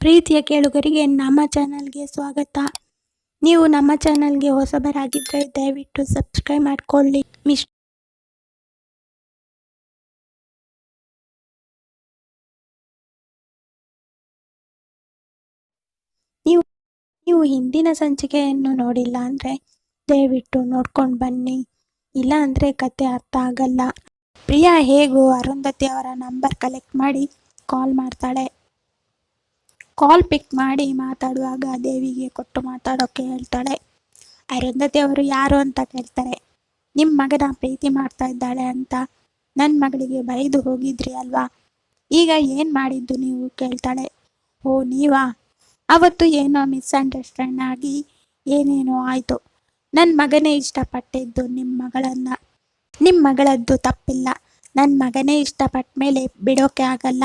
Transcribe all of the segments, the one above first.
ಪ್ರೀತಿಯ ಕೇಳುಗರಿಗೆ ನಮ್ಮ ಚಾನಲ್ಗೆ ಸ್ವಾಗತ. ನೀವು ನಮ್ಮ ಚಾನಲ್ಗೆ ಹೊಸಬರಾಗಿದ್ದರೆ ದಯವಿಟ್ಟು ಸಬ್ಸ್ಕ್ರೈಬ್ ಮಾಡಿಕೊಳ್ಳಿ. ಮಿಸ್ ನೀವು ನೀವು ಹಿಂದಿನ ಸಂಚಿಕೆಯನ್ನು ನೋಡಿಲ್ಲ ಅಂದರೆ ದಯವಿಟ್ಟು ನೋಡ್ಕೊಂಡು ಬನ್ನಿ. ಇಲ್ಲ ಅಂದರೆ ಕತೆ ಅರ್ಥ ಆಗಲ್ಲ. ಪ್ರಿಯಾ ಹೇಗೂ ಅರುಂಧತಿ ಅವರ ನಂಬರ್ ಕಲೆಕ್ಟ್ ಮಾಡಿ ಕಾಲ್ ಮಾಡ್ತಾಳೆ. ಕಾಲ್ ಪಿಕ್ ಮಾಡಿ ಮಾತಾಡುವಾಗ ದೇವಿಗೆ ಕೊಟ್ಟು ಮಾತಾಡೋಕ್ಕೆ ಹೇಳ್ತಾಳೆ. ಅರುಂಧತಿ ಅವರು ಯಾರು ಅಂತ ಕೇಳ್ತಾರೆ. ನಿಮ್ಮ ಮಗನ ಪ್ರೀತಿ ಮಾಡ್ತಾ ಇದ್ದಾಳೆ ಅಂತ. ನನ್ನ ಮಗಳಿಗೆ ಬೈದು ಹೋಗಿದ್ರಿ ಅಲ್ವಾ? ಈಗ ಏನು ಮಾಡಿದ್ದು ನೀವು ಕೇಳ್ತಾಳೆ. ಓ, ನೀವಾ? ಅವತ್ತು ಏನೋ ಮಿಸ್ಅಂಡರ್ಸ್ಟ್ಯಾಂಡ್ ಆಗಿ ಏನೇನೋ ಆಯಿತು. ನನ್ನ ಮಗನೇ ಇಷ್ಟಪಟ್ಟಿದ್ದು ನಿಮ್ಮ ಮಗಳನ್ನು. ನಿಮ್ಮ ಮಗಳದ್ದು ತಪ್ಪಿಲ್ಲ. ನನ್ನ ಮಗನೇ ಇಷ್ಟಪಟ್ಟ ಮೇಲೆ ಬಿಡೋಕೆ ಆಗಲ್ಲ.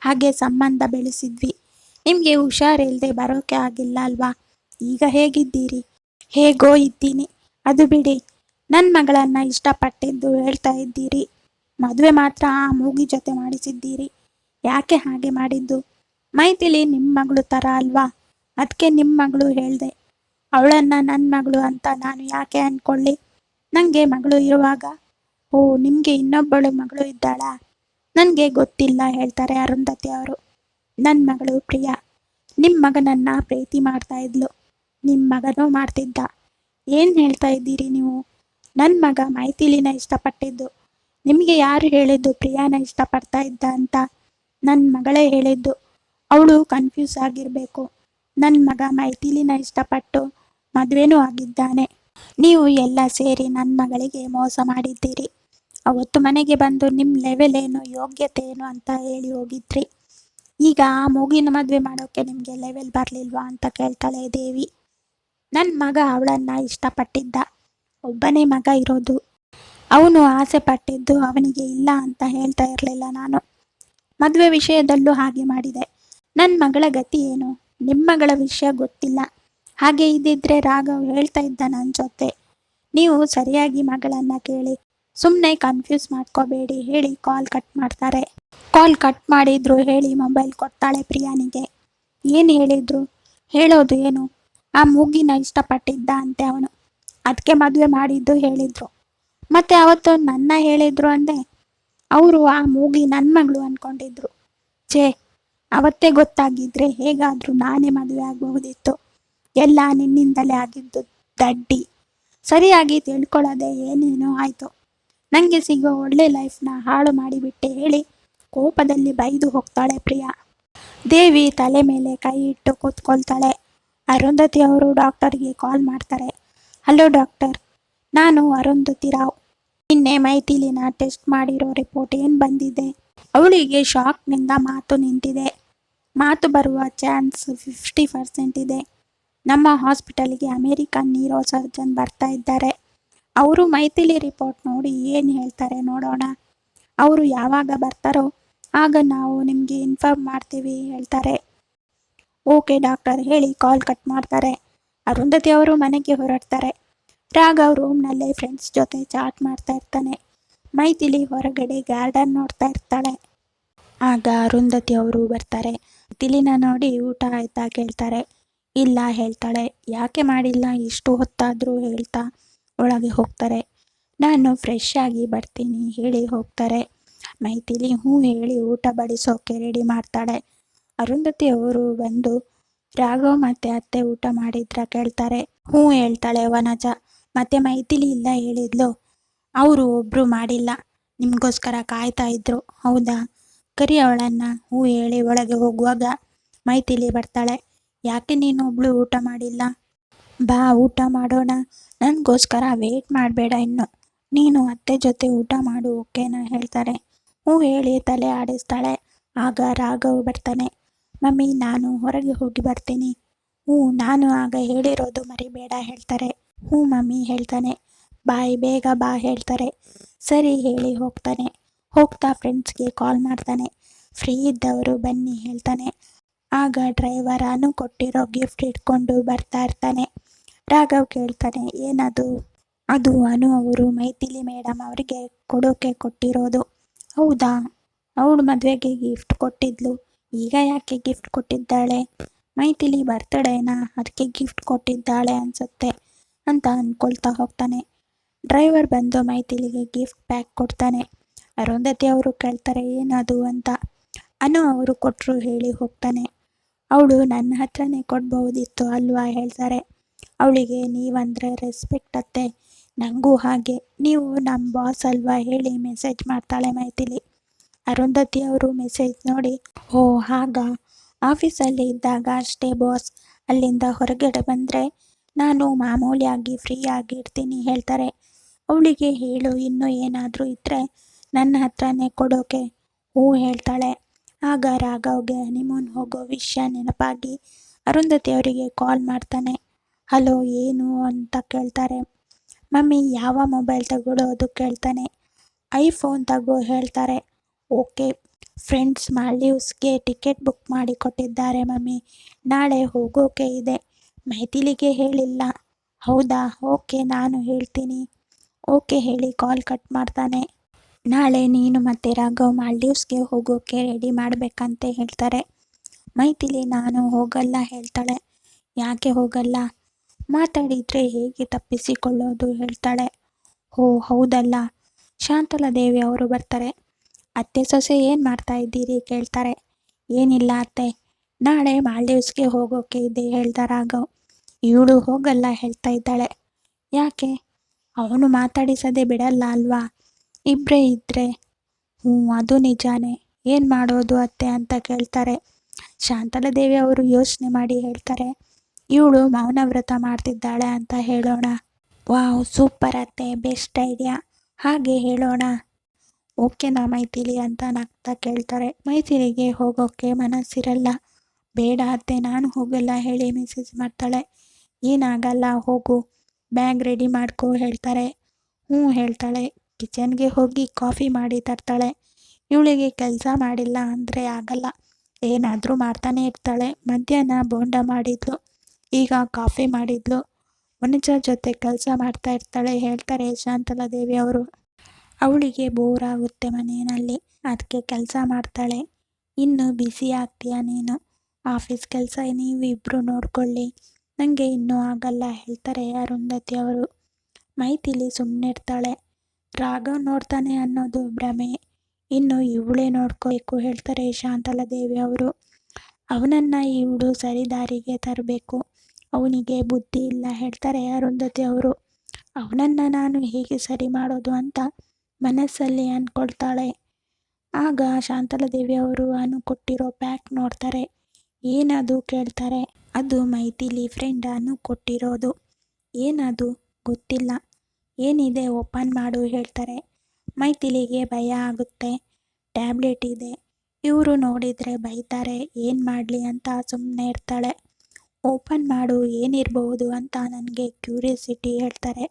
ಹಾಗೆ ಸಂಬಂಧ ಬೆಳೆಸಿದ್ವಿ. ನಿಮಗೆ ಹುಷಾರಿಲ್ಲದೆ ಬರೋಕೆ ಆಗಿಲ್ಲ ಅಲ್ವಾ? ಈಗ ಹೇಗಿದ್ದೀರಿ? ಹೇಗೋ ಇದ್ದೀನಿ. ಅದು ಬಿಡಿ. ನನ್ನ ಮಗಳನ್ನು ಇಷ್ಟಪಟ್ಟಿದ್ದು ಹೇಳ್ತಾ ಇದ್ದೀರಿ. ಮದುವೆ ಮಾತ್ರ ಆ ಮೂಗಿ ಜೊತೆ ಮಾಡಿಸಿದ್ದೀರಿ. ಯಾಕೆ ಹಾಗೆ ಮಾಡಿದ್ದು? ಮೈತಿಲಿ ನಿಮ್ಮ ಮಗಳು ಥರ ಅಲ್ವಾ? ಅದಕ್ಕೆ ನಿಮ್ಮ ಮಗಳು ಹೇಳಿದೆ. ಅವಳನ್ನು ನನ್ನ ಮಗಳು ಅಂತ ನಾನು ಯಾಕೆ ಅಂದ್ಕೊಳ್ಳಿ ನನಗೆ ಮಗಳು ಇರುವಾಗ, ಓ, ನಿಮಗೆ ಇನ್ನೊಬ್ಬಳು ಮಗಳು ಇದ್ದಾಳಾ? ನನಗೆ ಗೊತ್ತಿಲ್ಲ ಹೇಳ್ತಾರೆ ಅರುಂಧತಿ ಅವರು. ನನ್ನ ಮಗಳು ಪ್ರಿಯಾ. ನಿಮ್ಮ ಮಗನನ್ನ ಪ್ರೀತಿ ಮಾಡ್ತಾ ಇದ್ಲು. ನಿಮ್ಮ ಮಗನೂ ಮಾಡ್ತಿದ್ದ. ಏನು ಹೇಳ್ತಾ ಇದ್ದೀರಿ ನೀವು? ನನ್ನ ಮಗ ಮೈಥಿಲಿನ ಇಷ್ಟಪಟ್ಟಿದ್ದು. ನಿಮಗೆ ಯಾರು ಹೇಳಿದ್ದು ಪ್ರಿಯಾನ ಇಷ್ಟಪಡ್ತಾ ಇದ್ದ ಅಂತ? ನನ್ನ ಮಗಳೇ ಹೇಳಿದ್ದು. ಅವಳು ಕನ್ಫ್ಯೂಸ್ ಆಗಿರಬೇಕು. ನನ್ನ ಮಗ ಮೈಥಿಲಿನ ಇಷ್ಟಪಟ್ಟು ಮದುವೆನೂ ಆಗಿದ್ದಾನೆ. ನೀವು ಎಲ್ಲ ಸೇರಿ ನನ್ನ ಮಗಳಿಗೆ ಮೋಸ ಮಾಡಿದ್ದೀರಿ. ಅವತ್ತು ಮನೆಗೆ ಬಂದು ನಿಮ್ಮ ಲೆವೆಲ್ ಏನು, ಯೋಗ್ಯತೆ ಏನು ಅಂತ ಹೇಳಿ ಹೋಗಿದ್ರಿ. ಈಗ ಆ ಮೂಗಿನ ಮದುವೆ ಮಾಡೋಕ್ಕೆ ನಿಮಗೆ ಲೆವೆಲ್ ಬರಲಿಲ್ವಾ ಅಂತ ಕೇಳ್ತಾಳೆ ದೇವಿ. ನನ್ನ ಮಗ ಅವಳನ್ನು ಇಷ್ಟಪಟ್ಟಿದ್ದ. ಒಬ್ಬನೇ ಮಗ ಇರೋದು. ಅವನು ಆಸೆ ಪಟ್ಟಿದ್ದು ಅವನಿಗೆ ಇಲ್ಲ ಅಂತ ಹೇಳ್ತಾ ಇರಲಿಲ್ಲ ನಾನು. ಮದುವೆ ವಿಷಯದಲ್ಲೂ ಹಾಗೆ ಮಾಡಿದೆ. ನನ್ನ ಮಗಳ ಗತಿ ಏನು? ನಿಮ್ಮ ಮಗಳ ವಿಷಯ ಗೊತ್ತಿಲ್ಲ. ಹಾಗೆ ಇದ್ದಿದ್ರೆ ರಾಘವ್ ಹೇಳ್ತಾ ಇದ್ದ ನನ್ನ ಜೊತೆ. ನೀವು ಸರಿಯಾಗಿ ಮಗಳನ್ನು ಕೇಳಿ ಸುಮ್ಮನೆ ಕನ್ಫ್ಯೂಸ್ ಮಾಡ್ಕೋಬೇಡಿ ಹೇಳಿ ಕಾಲ್ ಕಟ್ ಮಾಡ್ತಾರೆ. ಕಾಲ್ ಕಟ್ ಮಾಡಿದ್ರು, ಹೇಳಿ ಮೊಬೈಲ್ ಕೊಡ್ತಾಳೆ ಪ್ರಿಯಾನಿಗೆ. ಏನು ಹೇಳಿದ್ರು? ಹೇಳೋದು ಏನು? ಆ ಮೂಗಿನ ಇಷ್ಟಪಟ್ಟಿದ್ದ ಅಂತೆ ಅವನು. ಅದಕ್ಕೆ ಮದುವೆ ಮಾಡಿದ್ದು ಹೇಳಿದ್ರು. ಮತ್ತೆ ಅವತ್ತು ನನ್ನ ಹೇಳಿದ್ರು ಅಂದೆ ಅವರು ಆ ಮೂಗಿ ನನ್ನ ಮಗಳು ಅನ್ಕೊಂಡಿದ್ರು. ಛೇ, ಅವತ್ತೇ ಗೊತ್ತಾಗಿದ್ರೆ ಹೇಗಾದರೂ ನಾನೇ ಮದುವೆ ಆಗಬಹುದಿತ್ತು. ಎಲ್ಲ ನಿನ್ನಿಂದಲೇ ಆಗಿದ್ದು ದಡ್ಡಿ. ಸರಿಯಾಗಿ ತಿಳ್ಕೊಳ್ಳೋದೆ ಏನೇನೋ ಆಯಿತು. ನನಗೆ ಸಿಗೋ ಒಳ್ಳೆ ಲೈಫ್ನ ಹಾಳು ಮಾಡಿಬಿಟ್ಟೆ, ಹೇಳಿ. ಕೋಪದಲ್ಲಿ ಬೈದು ಹೋಗ್ತಾಳೆ ಪ್ರಿಯಾ. ದೇವಿ ತಲೆ ಮೇಲೆ ಕೈ ಇಟ್ಟು ಕೂತ್ಕೊಳ್ತಾಳೆ. ಅರುಂಧತಿ ಅವರು ಡಾಕ್ಟರ್ಗೆ ಕಾಲ್ ಮಾಡ್ತಾರೆ. ಹಲೋ ಡಾಕ್ಟರ್, ನಾನು ಅರುಂಧತಿ ರಾವ್. ನಿನ್ನೆ ಮೈಥಿಲಿನ ಟೆಸ್ಟ್ ಮಾಡಿರೋ ರಿಪೋರ್ಟ್ ಏನು ಬಂದಿದೆ? ಅವಳಿಗೆ ಶಾಕ್ನಿಂದ ಮಾತು ನಿಂತಿದೆ. ಮಾತು ಬರುವ ಚಾನ್ಸ್ ಫಿಫ್ಟಿ ಪರ್ಸೆಂಟ್ ಇದೆ. ನಮ್ಮ ಹಾಸ್ಪಿಟಲ್ಗೆ ಅಮೇರಿಕನ್ ನೀರೋ ಸರ್ಜನ್ ಬರ್ತಾ ಇದ್ದಾರೆ. ಅವರು ಮೈಥಿಲಿ ರಿಪೋರ್ಟ್ ನೋಡಿ ಏನು ಹೇಳ್ತಾರೆ ನೋಡೋಣ. ಅವರು ಯಾವಾಗ ಬರ್ತಾರೋ ಆಗ ನಾವು ನಿಮಗೆ ಇನ್ಫಾರ್ಮ್ ಮಾಡ್ತೀವಿ, ಹೇಳ್ತಾರೆ. ಓಕೆ ಡಾಕ್ಟರ್, ಹೇಳಿ ಕಾಲ್ ಕಟ್ ಮಾಡ್ತಾರೆ. ಅರುಂಧತಿ ಅವರು ಮನೆಗೆ ಹೊರಡ್ತಾರೆ. ರಾಘವ್ ರೂಮ್ನಲ್ಲೇ ಫ್ರೆಂಡ್ಸ್ ಜೊತೆ ಚಾಟ್ ಮಾಡ್ತಾ ಇರ್ತಾನೆ. ಮೈಥಿಲಿ ಹೊರಗಡೆ ಗಾರ್ಡನ್ ನೋಡ್ತಾ ಇರ್ತಾಳೆ. ಆಗ ಅರುಂಧತಿ ಅವರು ಬರ್ತಾರೆ. ತಿಲಿನ ನೋಡಿ ಊಟ ಆಯ್ತಾ ಕೇಳ್ತಾರೆ. ಇಲ್ಲ, ಹೇಳ್ತಾಳೆ. ಯಾಕೆ ಮಾಡಿಲ್ಲ? ಇಷ್ಟು ಹೊತ್ತಾದರೂ ಹೇಳ್ತಾ ಒಳಗೆ ಹೋಗ್ತಾರೆ. ನಾನು ಫ್ರೆಶ್ ಆಗಿ ಬರ್ತೀನಿ, ಹೇಳಿ ಹೋಗ್ತಾರೆ. ಮೈಥಿಲಿ ಹೂ ಹೇಳಿ ಊಟ ಬಡಿಸೋಕೆ ರೆಡಿ ಮಾಡ್ತಾಳೆ. ಅರುಂಧತಿ ಅವರು ಬಂದು, ರಾಘವ್ ಮತ್ತೆ ಅತ್ತೆ ಊಟ ಮಾಡಿದ್ರ ಕೇಳ್ತಾರೆ. ಹ್ಞೂ ಹೇಳ್ತಾಳೆ ವನಜ. ಮತ್ತೆ ಮೈಥಿಲಿ ಇಲ್ಲ ಹೇಳಿದ್ಲು. ಅವರು ಒಬ್ರು ಮಾಡಿಲ್ಲ. ನಿಮಗೋಸ್ಕರ ಕಾಯ್ತಾ ಇದ್ರು. ಹೌದಾ? ಕರಿ ಅವಳನ್ನ ಹೂ ಹೇಳಿ ಒಳಗೆ ಹೋಗುವಾಗ ಮೈಥಿಲಿ ಬರ್ತಾಳೆ. ಯಾಕೆ ನೀನು ಒಬ್ಳು ಊಟ ಮಾಡಿಲ್ಲ? ಬಾ, ಊಟ ಮಾಡೋಣ. ನನಗೋಸ್ಕರ ವೇಟ್ ಮಾಡಬೇಡ ಇನ್ನು. ನೀನು ಅತ್ತೆ ಜೊತೆ ಊಟ ಮಾಡು, ಓಕೆನಾ? ಹೇಳ್ತಾರೆ. ಹ್ಞೂ ಹೇಳಿ, ತಲೆ ಆಡಿಸ್ತಾಳೆ. ಆಗ ರಾಘವ್ ಬರ್ತಾನೆ. ಮಮ್ಮಿ, ನಾನು ಹೊರಗೆ ಹೋಗಿ ಬರ್ತೀನಿ. ಹ್ಞೂ, ನಾನು ಆಗ ಹೇಳಿರೋದು ಮರಿಬೇಡ ಹೇಳ್ತಾರೆ. ಹ್ಞೂ ಮಮ್ಮಿ ಹೇಳ್ತಾನೆ. ಬಾಯ್, ಬೇಗ ಬಾ ಹೇಳ್ತಾರೆ. ಸರಿ ಹೇಳಿ ಹೋಗ್ತಾನೆ. ಹೋಗ್ತಾ ಫ್ರೆಂಡ್ಸ್ಗೆ ಕಾಲ್ ಮಾಡ್ತಾನೆ. ಫ್ರೀ ಇದ್ದವರು ಬನ್ನಿ ಹೇಳ್ತಾನೆ. ಆಗ ಡ್ರೈವರ್ ಅನು ಕೊಟ್ಟಿರೋ ಗಿಫ್ಟ್ ಇಟ್ಕೊಂಡು ಬರ್ತಾ ಇರ್ತಾನೆ. ರಾಘವ್ ಕೇಳ್ತಾನೆ ಏನದು ಅದು ಅನು ಅವರು ಮೈಥಿಲಿ ಮೇಡಮ್ ಅವರಿಗೆ ಕೊಡೋಕೆ ಕೊಟ್ಟಿರೋದು. ಹೌದಾ? ಅವಳು ಮದುವೆಗೆ ಗಿಫ್ಟ್ ಕೊಟ್ಟಿದ್ಲು. ಈಗ ಯಾಕೆ ಗಿಫ್ಟ್ ಕೊಟ್ಟಿದ್ದಾಳೆ? ಮೈಥಿಲಿ ಬರ್ತಡೇನಾ? ಅದಕ್ಕೆ ಗಿಫ್ಟ್ ಕೊಟ್ಟಿದ್ದಾಳೆ ಅನ್ಸುತ್ತೆ ಅಂತ ಅಂದ್ಕೊಳ್ತಾ ಹೋಗ್ತಾನೆ. ಡ್ರೈವರ್ ಬಂದು ಮೈಥಿಲಿಗೆ ಗಿಫ್ಟ್ ಪ್ಯಾಕ್ ಕೊಡ್ತಾನೆ. ಅರುಂಧತಿ ಅವರು ಕೇಳ್ತಾರೆ, ಏನದು ಅಂತ? ಅನು ಅವರು ಕೊಟ್ಟರು ಹೇಳಿ ಹೋಗ್ತಾನೆ. ಅವಳು ನನ್ನ ಹತ್ರನೇ ಕೊಡ್ಬಹುದಿತ್ತು ಅಲ್ವಾ? ಹೇಳ್ತಾರೆ. ಅವಳಿಗೆ ನೀವಂದರೆ ರೆಸ್ಪೆಕ್ಟ್ ಅತ್ತೆ. ನನಗೂ ಹಾಗೆ. ನೀವು ನಮ್ಮ ಬಾಸ್ ಅಲ್ವಾ ಹೇಳಿ ಮೆಸೇಜ್ ಮಾಡ್ತಾಳೆ ಮೈಥಿಲಿ. ಅರುಂಧತಿ ಅವರು ಮೆಸೇಜ್ ನೋಡಿ, ಓ ಹಾಗ. ಆಫೀಸಲ್ಲಿ ಇದ್ದಾಗ ಅಷ್ಟೇ ಬಾಸ್ ಅಲ್ಲಿಂದ ಹೊರಗಡೆ ಬಂದರೆ ನಾನು ಮಾಮೂಲಿಯಾಗಿ ಫ್ರೀ ಆಗಿ ಇರ್ತೀನಿ ಹೇಳ್ತಾರೆ. ಅವಳಿಗೆ ಹೇಳು, ಇನ್ನೂ ಏನಾದರೂ ಇದ್ದರೆ ನನ್ನ ಹತ್ರನೇ ಕೊಡೋಕೆ ಹೂ ಹೇಳ್ತಾಳೆ. ಆಗ ರಾಘವ್ಗೆ ಹನಿಮೂನ್ ಹೋಗೋ ವಿಷಯ ನೆನಪಾಗಿ ಅರುಂಧತಿ ಅವರಿಗೆ ಕಾಲ್ ಮಾಡ್ತಾನೆ. ಹಲೋ, ಏನು ಅಂತ ಕೇಳ್ತಾರೆ. ಮಮ್ಮಿ ಯಾವ ಮೊಬೈಲ್ ತಗೊಳ್ಳೋದು ಕೇಳ್ತಾನೆ. ಐಫೋನ್ ತಗೋ ಹೇಳ್ತಾರೆ. ಓಕೆ, ಫ್ರೆಂಡ್ಸ್ ಮಾಲ್ಡೀವ್ಸ್ಗೆ ಟಿಕೆಟ್ ಬುಕ್ ಮಾಡಿ ಕೊಟ್ಟಿದ್ದಾರೆ ಮಮ್ಮಿ. ನಾಳೆ ಹೋಗೋಕೆ ಇದೆ. ಮೈಥಿಲಿಗೆ ಹೇಳಿಲ್ಲ. ಹೌದಾ? ಓಕೆ, ನಾನು ಹೇಳ್ತೀನಿ. ಓಕೆ ಹೇಳಿ, ಕಾಲ್ ಕಟ್ ಮಾಡ್ತಾನೆ. ನಾಳೆ ನೀನು ಮತ್ತೆ ರಾಘವ್ ಮಾಲ್ಡೀವ್ಸ್ಗೆ ಹೋಗೋಕೆ ರೆಡಿ ಮಾಡಬೇಕಂತೆ ಹೇಳ್ತಾರೆ. ಮೈಥಿಲಿ ನಾನು ಹೋಗಲ್ಲ ಹೇಳ್ತಾಳೆ. ಯಾಕೆ ಹೋಗಲ್ಲ? ಮಾತಾಡಿದರೆ ಹೇಗೆ ತಪ್ಪಿಸಿಕೊಳ್ಳೋದು ಹೇಳ್ತಾಳೆ. ಓ, ಹೌದಲ್ಲ. ಶಾಂತಲಾದೇವಿ ಅವರು ಬರ್ತಾರೆ. ಅತ್ತೆ, ಸೊಸೆ ಏನು ಮಾಡ್ತಾ ಇದ್ದೀರಿ ಕೇಳ್ತಾರೆ. ಏನಿಲ್ಲ ಅತ್ತೆ. ನಾಳೆ ಮಾಲ್ಡೀವ್ಸ್ಗೆ ಹೋಗೋಕೆ ಇದೆ ಹೇಳ್ದಾರಾಗ ಇವಳು ಹೋಗಲ್ಲ ಹೇಳ್ತಾ ಇದ್ದಾಳೆ. ಯಾಕೆ? ಅವನು ಮಾತಾಡಿಸದೆ ಬಿಡಲ್ಲ ಅಲ್ವಾ? ಇಬ್ಬರೇ ಇದ್ದರೆ ಹ್ಞೂ, ಅದು ನಿಜಾನೇ. ಏನು ಮಾಡೋದು ಅತ್ತೆ ಅಂತ ಕೇಳ್ತಾರೆ. ಶಾಂತಲಾದೇವಿ ಅವರು ಯೋಚನೆ ಮಾಡಿ ಹೇಳ್ತಾರೆ. ಇವಳು ಮೌನ ವ್ರತ ಮಾಡ್ತಿದ್ದಾಳೆ ಅಂತ ಹೇಳೋಣ. ವಾವ್, ಸೂಪರ್ ಅತ್ತೆ, ಬೆಸ್ಟ್ ಐಡಿಯಾ. ಹಾಗೆ ಹೇಳೋಣ. ಓಕೆನಾ ಮೈಥಿಲಿ ಅಂತ ನಗ್ತಾ ಕೇಳ್ತಾರೆ. ಮೈಥಿಲಿಗೆ ಹೋಗೋಕ್ಕೆ ಮನಸ್ಸಿರಲ್ಲ. ಬೇಡ ಅತ್ತೆ, ನಾನು ಹೋಗಲ್ಲ ಹೇಳಿ ಮೆಸೇಜ್ ಮಾಡ್ತಾಳೆ. ಏನಾಗಲ್ಲ, ಹೋಗು. ಬ್ಯಾಗ್ ರೆಡಿ ಮಾಡ್ಕೊ ಹೇಳ್ತಾರೆ. ಹ್ಞೂ ಹೇಳ್ತಾಳೆ. ಕಿಚನ್ಗೆ ಹೋಗಿ ಕಾಫಿ ಮಾಡಿ ತರ್ತಾಳೆ. ಇವಳಿಗೆ ಕೆಲಸ ಮಾಡಿಲ್ಲ ಅಂದರೆ ಆಗಲ್ಲ. ಏನಾದರೂ ಮಾಡ್ತಾನೆ ಇರ್ತಾಳೆ. ಮಧ್ಯಾಹ್ನ ಬೋಂಡ ಮಾಡಿದ್ಲು. ಈಗ ಕಾಫಿ ಮಾಡಿದ್ಲು. ವನಜ ಜೊತೆ ಕೆಲಸ ಮಾಡ್ತಾ ಇರ್ತಾಳೆ, ಹೇಳ್ತಾರೆ ಶಾಂತಲಾದೇವಿ ಅವರು. ಅವಳಿಗೆ ಬೋರ್ ಆಗುತ್ತೆ ಮನೆಯಲ್ಲಿ ಅದಕ್ಕೆ ಕೆಲಸ ಮಾಡ್ತಾಳೆ. ಇನ್ನು ಬಿಸಿ ಆಗ್ತೀಯ ನೀನು? ಆಫೀಸ್ ಕೆಲಸ ನೀವು ಇಬ್ಬರು ನೋಡ್ಕೊಳ್ಳಿ. ನನಗೆ ಇನ್ನೂ ಆಗಲ್ಲ, ಹೇಳ್ತಾರೆ ಅರುಂಧತಿ ಅವರು. ಮೈತಿಲಿ ಸುಮ್ಮನೆ ಇರ್ತಾಳೆ. ರಾಘವ್ ನೋಡ್ತಾನೆ ಅನ್ನೋದು ಭ್ರಮೆ. ಇನ್ನು ಇವಳೇ ನೋಡ್ಕೋಬೇಕು, ಹೇಳ್ತಾರೆ ಶಾಂತಲಾದೇವಿ ಅವರು. ಅವನನ್ನು ಇವಳು ಸರಿದಾರಿಗೆ ತರಬೇಕು. ಅವನಿಗೆ ಬುದ್ಧಿ ಇಲ್ಲ. ಹೇಳ್ತಾರೆ, ಅರುಂಧತಿ ಅವರು, ಅವನನ್ನು ನಾನು ಹೇಗೆ ಸರಿ ಮಾಡೋದು ಅಂತ ಮನಸ್ಸಲ್ಲಿ ಅಂದ್ಕೊಳ್ತಾಳೆ ಆಗ ಶಾಂತಲಾದೇವಿ ಅವರು ಅನು ಕೊಟ್ಟಿರೋ ಪ್ಯಾಕ್ ನೋಡ್ತಾರೆ. ಏನದು ಕೇಳ್ತಾರೆ. ಅದು ಮೈಥಿಲಿ ಫ್ರೆಂಡ್ ಅನು ಕೊಟ್ಟಿರೋದು. ಏನದು ಗೊತ್ತಿಲ್ಲ. ಏನಿದೆ ಓಪನ್ ಮಾಡು ಹೇಳ್ತಾರೆ. ಮೈಥಿಲಿಗೆ ಭಯ ಆಗುತ್ತೆ. ಟ್ಯಾಬ್ಲೆಟ್ ಇದೆ. ಇವರು ನೋಡಿದರೆ ಬೈತಾರೆ, ಏನು ಮಾಡಲಿ? ಅಂತ ಸುಮ್ಮನೆ ಇರ್ತಾಳೆ. ಓಪನ್ ಮಾಡು ಏನಿರಬಹುದು ಅಂತ ನನಗೆ ಕ್ಯೂರಿಯಾಸಿಟಿ ಹೇಳ್ತಾರೆ.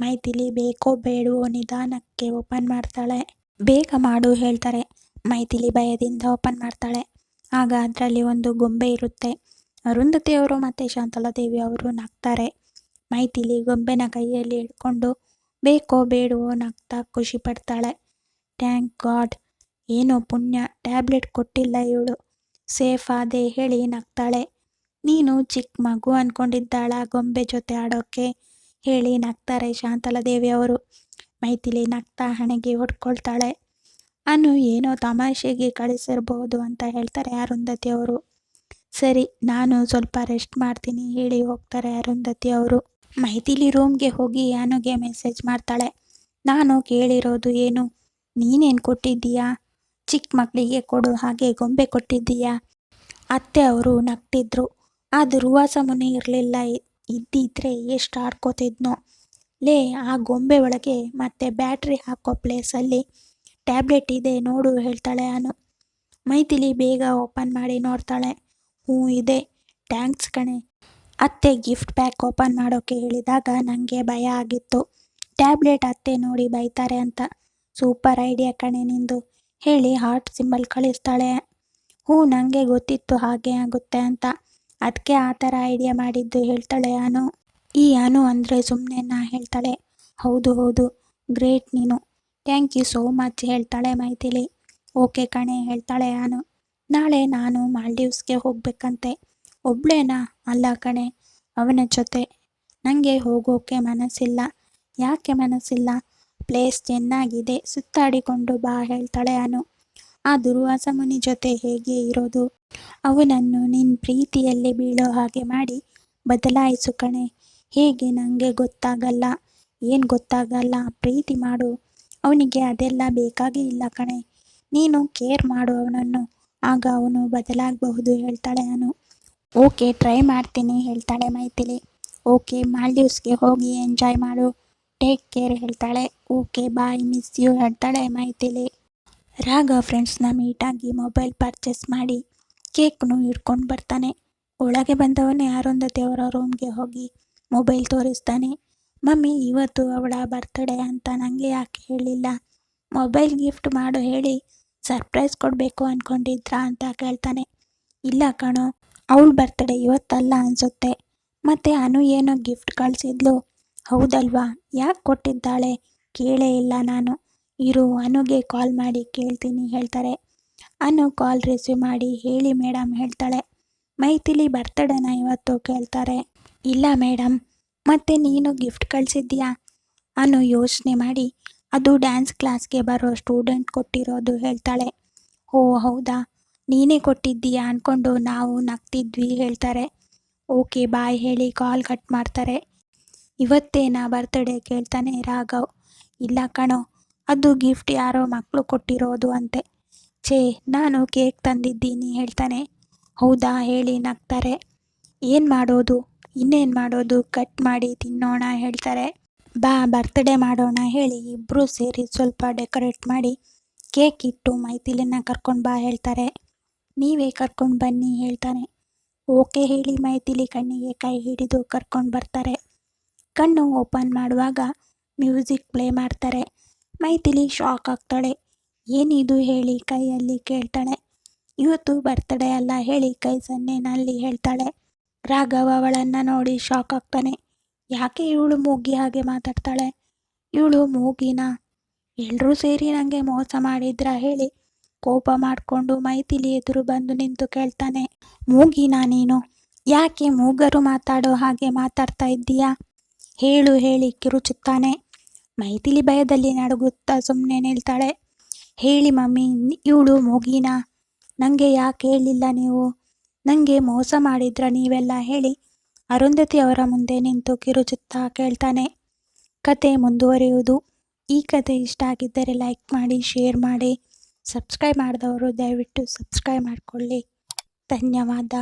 ಮೈಥಿಲಿ ಬೇಕೋ ಬೇಡವೋ ನಿಧಾನಕ್ಕೆ ಓಪನ್ ಮಾಡ್ತಾಳೆ. ಬೇಗ ಮಾಡು ಹೇಳ್ತಾರೆ. ಮೈಥಿಲಿ ಭಯದಿಂದ ಓಪನ್ ಮಾಡ್ತಾಳೆ. ಆಗ ಅದರಲ್ಲಿ ಒಂದು ಗೊಂಬೆ ಇರುತ್ತೆ. ಅರುಂಧತಿ ಅವರು ಮತ್ತು ಶಾಂತಲಾದೇವಿ ಅವರು ನಗ್ತಾರೆ. ಮೈಥಿಲಿ ಗೊಂಬೆನ ಕೈಯಲ್ಲಿ ಹಿಡ್ಕೊಂಡು ಬೇಕೋ ಬೇಡವೋ ನಗ್ತಾ ಖುಷಿ ಪಡ್ತಾಳೆ. ಥ್ಯಾಂಕ್ ಗಾಡ್, ಏನೋ ಪುಣ್ಯ. ಟ್ಯಾಬ್ಲೆಟ್ ಕೊಟ್ಟಿಲ್ಲ ಇವಳು. ಸೇಫ್ ಆದೆ ಹೇಳಿ ನಗ್ತಾಳೆ. ನೀನು ಚಿಕ್ಕ ಮಗು ಅಂದ್ಕೊಂಡಿದ್ದಾಳ ಗೊಂಬೆ ಜೊತೆ ಆಡೋಕ್ಕೆ ಹೇಳಿ ನಗ್ತಾರೆ ಶಾಂತಲಾದೇವಿ ಅವರು. ಮೈಥಿಲಿ ನಗ್ತಾ ಹಣೆಗೆ ಹೊಡ್ಕೊಳ್ತಾಳೆ. ಅನು ಏನೋ ತಮಾಷೆಗೆ ಕಳಿಸಿರ್ಬೋದು ಅಂತ ಹೇಳ್ತಾರೆ ಅರುಂಧತಿ ಅವರು. ಸರಿ, ನಾನು ಸ್ವಲ್ಪ ರೆಸ್ಟ್ ಮಾಡ್ತೀನಿ ಹೇಳಿ ಹೋಗ್ತಾರೆ ಅರುಂಧತಿ ಅವರು. ಮೈಥಿಲಿ ರೂಮ್ಗೆ ಹೋಗಿ ಅನುಗೆ ಮೆಸೇಜ್ ಮಾಡ್ತಾಳೆ. ನಾನು ಕೇಳಿರೋದು ಏನು? ನೀನೇನು ಕೊಟ್ಟಿದ್ದೀಯಾ? ಚಿಕ್ಕ ಮಕ್ಕಳಿಗೆ ಕೊಡು ಹಾಗೆ ಗೊಂಬೆ ಕೊಟ್ಟಿದ್ದೀಯಾ? ಅತ್ತೆ ಅವರು ನಗ್ತಿದ್ರು. ಆದರೂ ಮುನಿ ಇರಲಿಲ್ಲ. ಇದ್ದಿದ್ರೆ ಎಷ್ಟು ಆಡ್ಕೋತಿದ್ನೋ. ಲೇ, ಆ ಗೊಂಬೆ ಒಳಗೆ ಮತ್ತೆ ಬ್ಯಾಟ್ರಿ ಹಾಕೋ ಪ್ಲೇಸಲ್ಲಿ ಟ್ಯಾಬ್ಲೆಟ್ ಇದೆ ನೋಡು ಹೇಳ್ತಾಳೆ ಅನು. ಮೈಥಿಲಿ ಬೇಗ ಓಪನ್ ಮಾಡಿ ನೋಡ್ತಾಳೆ. ಹ್ಞೂ, ಇದೆ. ಟ್ಯಾಂಕ್ಸ್ ಕಣೆ. ಅತ್ತೆ ಗಿಫ್ಟ್ ಪ್ಯಾಕ್ ಓಪನ್ ಮಾಡೋಕ್ಕೆ ಹೇಳಿದಾಗ ನನಗೆ ಭಯ ಆಗಿತ್ತು. ಟ್ಯಾಬ್ಲೆಟ್ ಅತ್ತೆ ನೋಡಿ ಬೈತಾರೆ ಅಂತ. ಸೂಪರ್ ಐಡಿಯಾ ಕಣೆ ನಿಂದು. ಹೇಳಿ ಹಾರ್ಟ್ ಸಿಂಬಲ್ ಕಳಿಸ್ತಾಳೆ. ಹ್ಞೂ ನನಗೆ ಗೊತ್ತಿತ್ತು ಹಾಗೆ ಆಗುತ್ತೆ ಅಂತ. ಅದಕ್ಕೆ ಆ ಥರ ಐಡಿಯಾ ಮಾಡಿದ್ದು ಹೇಳ್ತಾಳೆ ಅನು. ಈ ಅನು ಅಂದರೆ ಸುಮ್ಮನೆ ನಾ ಹೇಳ್ತಾಳೆ, ಹೌದು ಹೌದು ಗ್ರೇಟ್ ನೀನು. ಥ್ಯಾಂಕ್ ಯು ಸೋ ಮಚ್ ಹೇಳ್ತಾಳೆ ಮೈಥಿಲಿ. ಓಕೆ ಕಣೆ, ಹೇಳ್ತಾಳೆ ಅನು. ನಾಳೆ ನಾನು ಮಾಲ್ಡೀವ್ಸ್ಗೆ ಹೋಗ್ಬೇಕಂತೆ. ಒಬ್ಳೇನಾ ಅಲ್ಲ ಕಣೆ, ಅವನ ಜೊತೆ. ನನಗೆ ಹೋಗೋಕೆ ಮನಸ್ಸಿಲ್ಲ. ಯಾಕೆ ಮನಸ್ಸಿಲ್ಲ? ಪ್ಲೇಸ್ ಚೆನ್ನಾಗಿದೆ. ಸುತ್ತಾಡಿಕೊಂಡು ಬಾ, ಹೇಳ್ತಾಳೆ ಅನು. ಆ ದುರ್ವಾಸ ಮುನಿ ಜೊತೆ ಹೇಗೆ ಇರೋದು? ಅವನನ್ನು ನಿನ್ನ ಪ್ರೀತಿಯಲ್ಲಿ ಬೀಳೋ ಹಾಗೆ ಮಾಡಿ ಬದಲಾಯಿಸು ಕಣೆ. ಹೇಗೆ ನನಗೆ ಗೊತ್ತಾಗಲ್ಲ? ಏನು ಗೊತ್ತಾಗಲ್ಲ? ಪ್ರೀತಿ ಮಾಡು. ಅವನಿಗೆ ಅದೆಲ್ಲ ಬೇಕಾಗೇ ಇಲ್ಲ ಕಣೆ. ನೀನು ಕೇರ್ ಮಾಡು ಅವನನ್ನು. ಆಗ ಅವನು ಬದಲಾಗಬಹುದು ಹೇಳ್ತಾಳೆ ನಾನು ಓಕೆ, ಟ್ರೈ ಮಾಡ್ತೀನಿ ಹೇಳ್ತಾಳೆ ಮೈಥಿಲಿ. ಓಕೆ, ಮಾಲ್ಡೀವ್ಸ್ಗೆ ಹೋಗಿ ಎಂಜಾಯ್ ಮಾಡು. ಟೇಕ್ ಕೇರ್ ಹೇಳ್ತಾಳೆ. ಓಕೆ, ಬಾಯ್, ಮಿಸ್ ಯು ಹೇಳ್ತಾಳೆ ಮೈಥಿಲಿ. ರಾಗ ಫ್ರೆಂಡ್ಸ್ನ ಮೀಟಾಗಿ ಮೊಬೈಲ್ ಪರ್ಚೇಸ್ ಮಾಡಿ ಕೇಕ್ನು ಹಿಡ್ಕೊಂಡು ಬರ್ತಾನೆ. ಒಳಗೆ ಬಂದವನೇ ಅರುಂಧತಿ ಅವರ ರೂಮ್ಗೆ ಹೋಗಿ ಮೊಬೈಲ್ ತೋರಿಸ್ತಾನೆ. ಮಮ್ಮಿ, ಇವತ್ತು ಅವಳ ಬರ್ತಡೇ ಅಂತ ನನಗೆ ಯಾಕೆ ಹೇಳಿಲ್ಲ? ಮೊಬೈಲ್ ಗಿಫ್ಟ್ ಮಾಡು ಹೇಳಿ ಸರ್ಪ್ರೈಸ್ ಕೊಡಬೇಕು ಅಂದ್ಕೊಂಡಿದ್ರಾ ಅಂತ ಕೇಳ್ತಾನೆ. ಇಲ್ಲ ಕಣೋ, ಅವಳ ಬರ್ತಡೇ ಇವತ್ತಲ್ಲ ಅನಿಸುತ್ತೆ. ಮತ್ತು ಅನು ಏನೋ ಗಿಫ್ಟ್ ಕಳಿಸಿದ್ಲು. ಹೌದಲ್ವಾ? ಯಾಕೆ ಕೊಟ್ಟಿದ್ದಾಳೆ? ಕೇಳೇ ಇಲ್ಲ ನಾನು. ಇರು, ಅನುಗೆ ಕಾಲ್ ಮಾಡಿ ಕೇಳ್ತೀನಿ ಹೇಳ್ತಾರೆ. ಅನು ಕಾಲ್ ರಿಸೀವ್ ಮಾಡಿ ಹೇಳಿ ಮೇಡಮ್ ಹೇಳ್ತಾಳೆ. ಮೈಥಿಲಿ ಬರ್ತಡೇನ ಇವತ್ತು ಕೇಳ್ತಾರೆ. ಇಲ್ಲ ಮೇಡಮ್ ಮತ್ತೆ ನೀನು ಗಿಫ್ಟ್ ಕಳಿಸಿದ್ಯಾ ಅನು ಯೋಚನೆ ಮಾಡಿ, ಅದು ಡ್ಯಾನ್ಸ್ ಕ್ಲಾಸ್ಗೆ ಬರೋ ಸ್ಟೂಡೆಂಟ್ ಕೊಟ್ಟಿರೋದು ಹೇಳ್ತಾಳೆ. ಓ, ಹೌದಾ? ನೀನೇ ಕೊಟ್ಟಿದ್ದೀಯಾ ಅಂದ್ಕೊಂಡು ನಾವು ನಗ್ತಿದ್ವಿ ಹೇಳ್ತಾರೆ. ಓಕೆ ಬಾಯ್ ಹೇಳಿ ಕಾಲ್ ಕಟ್ ಮಾಡ್ತಾರೆ. ಇವತ್ತೇನಾ ಬರ್ತಡೇ ಕೇಳ್ತಾನೆ ರಾಘವ್. ಇಲ್ಲ ಕಣೋ ಅದು ಗಿಫ್ಟ್ ಯಾರೋ ಮಕ್ಕಳು ಕೊಟ್ಟಿರೋದು ಅಂತೆ. ಛೇ, ನಾನು ಕೇಕ್ ತಂದಿದ್ದೀನಿ ಹೇಳ್ತಾನೆ. ಹೌದಾ ಹೇಳಿ ನಗ್ತಾರೆ. ಏನು ಮಾಡೋದು? ಇನ್ನೇನು ಮಾಡೋದು? ಕಟ್ ಮಾಡಿ ತಿನ್ನೋಣ ಹೇಳ್ತಾರೆ. ಬಾ ಬರ್ತ್ಡೇ ಮಾಡೋಣ ಹೇಳಿ ಇಬ್ಬರೂ ಸೇರಿ ಸ್ವಲ್ಪ ಡೆಕೋರೇಟ್ ಮಾಡಿ ಕೇಕ್ ಇಟ್ಟು ಮೈಥಿಲಿನ ಕರ್ಕೊಂಡು ಬಾ ಹೇಳ್ತಾರೆ. ನೀವೇ ಕರ್ಕೊಂಡು ಬನ್ನಿ ಹೇಳ್ತಾನೆ. ಓಕೆ ಹೇಳಿ ಮೈಥಿಲಿ ಕಣ್ಣಿಗೆ ಕೈ ಹಿಡಿದು ಕರ್ಕೊಂಡು ಬರ್ತಾರೆ. ಕಣ್ಣು ಓಪನ್ ಮಾಡುವಾಗ ಮ್ಯೂಸಿಕ್ ಪ್ಲೇ ಮಾಡ್ತಾರೆ. ಮೈಥಿಲಿ ಶಾಕ್ ಆಗ್ತಾಳೆ. ಏನಿದು ಹೇಳಿ ಕೈಯಲ್ಲಿ ಕೇಳ್ತಾಳೆ. ಇವತ್ತು ಬರ್ತಡೇ ಅಲ್ಲ ಹೇಳಿ ಕೈ ಸನ್ನೆನಲ್ಲಿ ಹೇಳ್ತಾಳೆ. ರಾಘವ ಅವಳನ್ನು ನೋಡಿ ಶಾಕ್ ಆಗ್ತಾನೆ. ಯಾಕೆ ಇವಳು ಮೂಗಿ ಹಾಗೆ ಮಾತಾಡ್ತಾಳೆ? ಇವಳು ಮೂಗಿನ? ಎಲ್ಲರೂ ಸೇರಿ ನನಗೆ ಮೋಸ ಮಾಡಿದ್ರ ಹೇಳಿ? ಕೋಪ ಮಾಡಿಕೊಂಡು ಮೈತಿಲಿ ಎದುರು ಬಂದು ನಿಂತು ಕೇಳ್ತಾನೆ. ಮೂಗಿನ ನೀನು? ಯಾಕೆ ಮೂಗರು ಮಾತಾಡೋ ಹಾಗೆ ಮಾತಾಡ್ತಾ ಇದ್ದೀಯಾ? ಹೇಳು ಹೇಳಿ, ಕಿರುಚುತ್ತಾನೆ. ಮೈಥಿಲಿ ಭಯದಲ್ಲಿ ನಡುಗುತ್ತಾ ಸುಮ್ಮನೆ ನಿಲ್ತಾಳೆ. ಹೇಳಿ ಮಮ್ಮಿ, ಇವಳು ಮೂಗಿನ? ನನಗೆ ಯಾಕೆ ಹೇಳಿಲ್ಲ ನೀವು? ನನಗೆ ಮೋಸ ಮಾಡಿದ್ರ ನೀವೆಲ್ಲ ಹೇಳಿ. ಅರುಂಧತಿ ಅವರ ಮುಂದೆ ನಿಂತು ಕಿರುಚುತ್ತಾ ಕೇಳ್ತಾನೆ. ಕತೆ ಮುಂದುವರಿಯುವುದು. ಈ ಕತೆ ಇಷ್ಟ ಆಗಿದ್ದರೆ ಲೈಕ್ ಮಾಡಿ, ಶೇರ್ ಮಾಡಿ, ಸಬ್ಸ್ಕ್ರೈಬ್ ಮಾಡಿದವರು ದಯವಿಟ್ಟು ಸಬ್ಸ್ಕ್ರೈಬ್ ಮಾಡಿಕೊಳ್ಳಿ. ಧನ್ಯವಾದ.